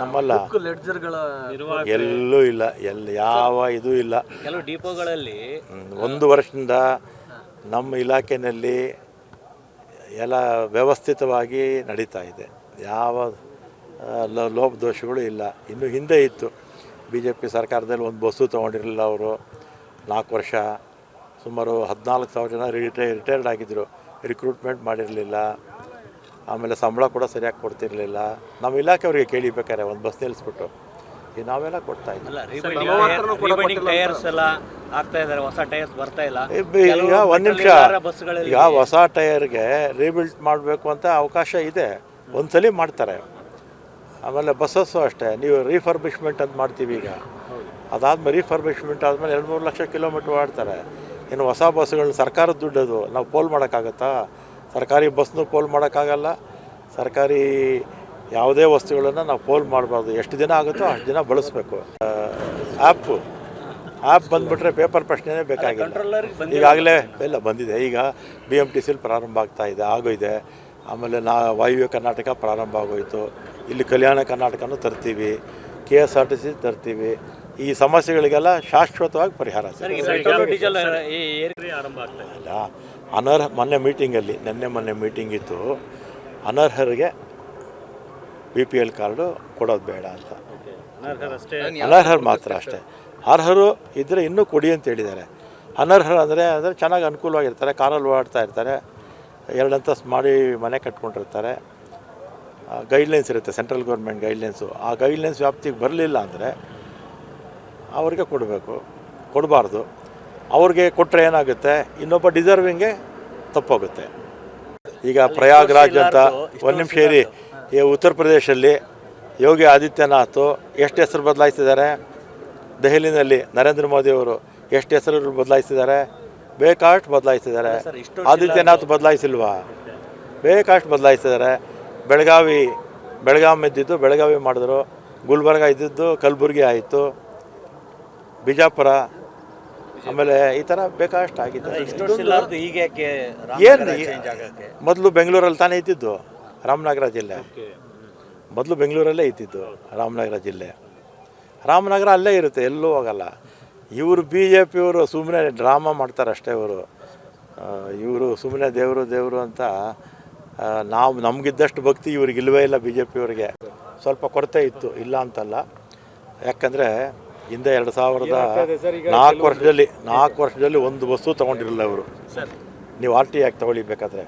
ನಮ್ಮಲ್ಲ. ಲೆಡ್ಜರ್ಗಳ ಎಲ್ಲೂ ಇಲ್ಲ. ಎಲ್ಲಿ ಯಾವ ಇದು ಇಲ್ಲ. ಕೆಲವು ಡಿಪೋಗಳಲ್ಲಿ ಒಂದು ವರ್ಷದಿಂದ ನಮ್ಮ ಇಲಾಖೆಯಲ್ಲಿ ಎಲ್ಲ ವ್ಯವಸ್ಥಿತವಾಗಿ ನಡೀತಾ ಇದೆ. ಯಾವ ಲೋಪ ದೋಷಗಳು ಲೋಪದೋಷಗಳು ಇಲ್ಲ. ಇನ್ನು ಹಿಂದೆ ಇತ್ತು. ಬಿ ಜೆ ಪಿ ಸರ್ಕಾರದಲ್ಲಿ ಒಂದು ಬಸ್ಸು ತೊಗೊಂಡಿರಲಿಲ್ಲ ಅವರು. ನಾಲ್ಕು ವರ್ಷ ಸುಮಾರು ಹದಿನಾಲ್ಕು ಸಾವಿರ ಜನ ರಿಟೈ ರಿಟೈರ್ಡ್ ಆಗಿದ್ದರು ರಿಕ್ರೂಟ್ಮೆಂಟ್ ಮಾಡಿರಲಿಲ್ಲ. ಆಮೇಲೆ ಸಂಬಳ ಕೂಡ ಸರಿಯಾಗಿ ಕೊಡ್ತಿರಲಿಲ್ಲ. ನಮ್ಮ ಇಲಾಖೆಯವರಿಗೆ ಕೇಳಿಬೇಕಾರೆ ಒಂದು ಬಸ್ ನಿಲ್ಲಿಸ್ಬಿಟ್ಟು. ಈಗ ನಾವೆಲ್ಲ ಕೊಡ್ತಾ ಇದ್ದೀವಿ. ಅಲ್ಲ ರೀಬೈಂಡಿಂಗ್ ಟೈರ್ಸ್ ಎಲ್ಲ ಆಗ್ತಾ ಇದಾರೆ ಹೊಸ ಟೈರ್ಸ್ ಬರ್ತಾ ಇಲ್ಲ. ಈಗ ಒಂದು ನಿಮಿಷ. ಈಗ ಹೊಸ ಟೈರ್ಗೆ ರೀಬಿಲ್ಟ್ ಮಾಡಬೇಕು ಅಂತ ಅವಕಾಶ ಇದೆ. ಒಂದ್ಸಲಿ ಮಾಡ್ತಾರೆ. ಆಮೇಲೆ ಬಸ್ಸಸ್ಸು ಅಷ್ಟೇ. ನೀವು ರೀಫರ್ಬಿಷ್ಮೆಂಟ್ ಅಂತ ಮಾಡ್ತೀವಿ ಈಗ. ಅದಾದ್ಮೇಲೆ ರೀಫರ್ಬಿಷ್ಮೆಂಟ್ ಆದಮೇಲೆ ಎರಡು ಮೂರು ಲಕ್ಷ ಕಿಲೋಮೀಟ್ರ್ ಆಡ್ತಾರೆ ಇನ್ನು ಹೊಸ ಬಸ್ಗಳನ್ನ ಸರ್ಕಾರದ ದುಡ್ಡದು. ನಾವು ಪೋಲ್ ಮಾಡೋಕ್ಕಾಗತ್ತಾ? ಸರ್ಕಾರಿ ಬಸ್ನೂ ಪೋಲ್ ಮಾಡೋಕ್ಕಾಗಲ್ಲ. ಸರ್ಕಾರಿ ಯಾವುದೇ ವಸ್ತುಗಳನ್ನು ನಾವು ಪೋಲ್ ಮಾಡಬಾರ್ದು. ಎಷ್ಟು ದಿನ ಆಗುತ್ತೋ ಅಷ್ಟು ದಿನ ಬಳಸಬೇಕು. ಆ್ಯಪು ಆ್ಯಪ್ ಬಂದುಬಿಟ್ರೆ ಪೇಪರ್ ಪ್ರಶ್ನೆನೇ ಬೇಕಾಗಿಲ್ಲ. ಈಗಾಗಲೇ ಎಲ್ಲ ಬಂದಿದೆ. ಈಗ ಬಿ ಎಂ ಟಿ ಸಿಲಿ ಪ್ರಾರಂಭ ಆಗ್ತಾ ಇದೆ, ಆಗೋಯ್ದೆ. ಆಮೇಲೆ ನಾ ವಾಯುವ್ಯ ಕರ್ನಾಟಕ ಪ್ರಾರಂಭ ಆಗೋಯಿತು. ಇಲ್ಲಿ ಕಲ್ಯಾಣ ಕರ್ನಾಟಕನೂ ತರ್ತೀವಿ. K S R T C ತರ್ತೀವಿ ಈ ಸಮಸ್ಯೆಗಳಿಗೆಲ್ಲ ಶಾಶ್ವತವಾಗಿ ಪರಿಹಾರ ಅಲ್ಲ ಅನರ್ಹ ಮೊನ್ನೆ ಮೀಟಿಂಗಲ್ಲಿ ನಿನ್ನೆ ಮೊನ್ನೆ ಮೀಟಿಂಗ್ ಇತ್ತು. ಅನರ್ಹರಿಗೆ ಬಿ ಪಿ ಎಲ್ ಕಾರ್ಡು ಕೊಡೋದು ಬೇಡ ಅಂತ. ಅನರ್ಹರು ಮಾತ್ರ ಅಷ್ಟೇ. ಅರ್ಹರು ಇದ್ದರೆ ಇನ್ನೂ ಕೊಡಿ ಅಂತ ಹೇಳಿದ್ದಾರೆ. ಅನರ್ಹರು ಅಂದರೆ ಅಂದರೆ ಚೆನ್ನಾಗಿ ಅನುಕೂಲವಾಗಿರ್ತಾರೆ ಕಾರಲ್ಲಿ ಓಡಾಡ್ತಾ ಇರ್ತಾರೆ. ಎರಡು ಅಂತಸ್ತು ಮಾಡಿ ಮನೆ ಕಟ್ಕೊಂಡಿರ್ತಾರೆ. ಗೈಡ್ಲೈನ್ಸ್ ಇರುತ್ತೆ ಸೆಂಟ್ರಲ್ ಗೌರ್ಮೆಂಟ್ ಗೈಡ್ಲೈನ್ಸು ಆ ಗೈಡ್ಲೈನ್ಸ್ ವ್ಯಾಪ್ತಿಗೆ ಬರಲಿಲ್ಲ ಅಂದರೆ ಅವ್ರಿಗೆ ಕೊಡಬೇಕು ಕೊಡಬಾರ್ದು. ಅವ್ರಿಗೆ ಕೊಟ್ಟರೆ ಏನಾಗುತ್ತೆ? ಇನ್ನೊಬ್ಬ ಡಿಸರ್ವಿಂಗ್ಗೆ ತಪ್ಪೋಗುತ್ತೆ. ಈಗ ಪ್ರಯಾಗ್ರಾಜ್ ಅಂತ ಒಂದು ನಿಮಿಷ ಇರಿ. ಈ ಉತ್ತರ ಪ್ರದೇಶದಲ್ಲಿ ಯೋಗಿ ಆದಿತ್ಯನಾಥ್ ಎಷ್ಟು ಹೆಸರು ಬದಲಾಯಿಸಿದ್ದಾರೆ? ದೆಹಲಿನಲ್ಲಿ ನರೇಂದ್ರ ಮೋದಿಯವರು ಎಷ್ಟು ಹೆಸರು ಬದಲಾಯಿಸಿದ್ದಾರೆ? ಬೇಕಾಷ್ಟು ಬದಲಾಯಿಸಿದ್ದಾರೆ. ಆದಿತ್ಯನಾಥ್ ಬದಲಾಯಿಸಿಲ್ವಾ? ಬೇಕಾಷ್ಟು ಬದಲಾಯಿಸಿದ್ದಾರೆ. ಬೆಳಗಾವಿ ಬೆಳಗಾವಿ ಇದ್ದಿದ್ದು ಬೆಳಗಾವಿ ಮಾಡಿದ್ರು. ಗುಲ್ಬರ್ಗ ಇದ್ದಿದ್ದು ಕಲಬುರಗಿ ಆಯಿತು. ಬಿಜಾಪುರ. ಆಮೇಲೆ ಈ ಥರ ಬೇಕಾದಷ್ಟು ಆಗಿದೆ ಏನು ಚೇಂಜ್ ಆಗಕ್ಕೆ? ಮೊದಲು ಬೆಂಗಳೂರಲ್ಲಿ ತಾನೇ ಇದ್ದಿದ್ದು ರಾಮನಗರ ಜಿಲ್ಲೆ. ಮೊದಲು ಬೆಂಗಳೂರಲ್ಲೇ ಇದ್ದಿದ್ದು ರಾಮನಗರ ಜಿಲ್ಲೆ. ರಾಮನಗರ ಅಲ್ಲೇ ಇರುತ್ತೆ ಎಲ್ಲೂ ಹೋಗಲ್ಲ. ಇವರು ಬಿ ಜೆ ಪಿಯವರು ಸುಮ್ಮನೆ ಡ್ರಾಮಾ ಮಾಡ್ತಾರೆ ಅಷ್ಟೇ ಇವರು ಇವರು ಸುಮ್ಮನೆ ದೇವರು ದೇವರು ಅಂತ ನಾವು ನಮಗಿದ್ದಷ್ಟು ಭಕ್ತಿ ಇವ್ರಿಗೆ ಇಲ್ಲವೇ ಇಲ್ಲ ಬಿ ಜೆ ಪಿಯವ್ರಿಗೆ ಸ್ವಲ್ಪ ಕೊರತೆ ಇತ್ತು ಇಲ್ಲ ಅಂತಲ್ಲ. ಯಾಕಂದರೆ ಹಿಂದೆ ಎರಡು ಸಾವಿರದ ನಾಲ್ಕು ವರ್ಷದಲ್ಲಿ ನಾಲ್ಕು ವರ್ಷದಲ್ಲಿ ಒಂದು ಬಸ್ಸು ತೊಗೊಂಡಿರಲಿಲ್ಲ ಅವರು ನೀವು ಆರ್ ಟಿ ಆಗಿ ತೊಗೊಳಿಬೇಕಾದ್ರೆ.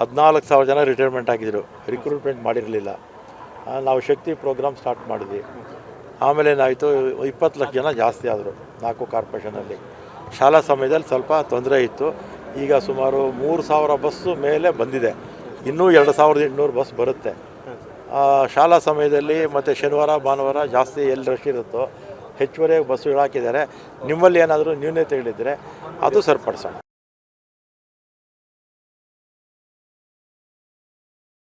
ಹದಿನಾಲ್ಕು ಸಾವಿರ ಜನ ರಿಟೈರ್ಮೆಂಟ್ ಆಗಿದ್ದರು ರಿಕ್ರೂಟ್ಮೆಂಟ್ ಮಾಡಿರಲಿಲ್ಲ. ನಾವು ಶಕ್ತಿ ಪ್ರೋಗ್ರಾಮ್ ಸ್ಟಾರ್ಟ್ ಮಾಡಿದ್ವಿ. ಆಮೇಲೆ ಏನಾಯಿತು ಇಪ್ಪತ್ತು ಲಕ್ಷ ಜನ ಜಾಸ್ತಿ ಆದರು ನಾಲ್ಕು ಕಾರ್ಪೊರೇಷನಲ್ಲಿ ಶಾಲಾ ಸಮಯದಲ್ಲಿ ಸ್ವಲ್ಪ ತೊಂದರೆ ಇತ್ತು. ಈಗ ಸುಮಾರು ಮೂರು ಸಾವಿರ ಬಸ್ಸು ಮೇಲೆ ಬಂದಿದೆ. ಇನ್ನೂ ಎರಡು ಸಾವಿರದ ಎಂಟುನೂರು ಬಸ್ ಬರುತ್ತೆ. ಶಾಲಾ ಸಮಯದಲ್ಲಿ ಮತ್ತು ಶನಿವಾರ, ಭಾನುವಾರ ಜಾಸ್ತಿ ಎಲ್ಲಿ ರಶ್ ಇರುತ್ತೋ ಹೆಚ್ಚುವರಿ ಬಸ್ಸುಗಳು ಹಾಕಿದ್ದಾರೆ. ನಿಮ್ಮಲ್ಲಿ ಏನಾದರೂ ನ್ಯೂನತೆಗಳಿದ್ದರೆ ಅದು ಸರಿಪಡಿಸೋಣ.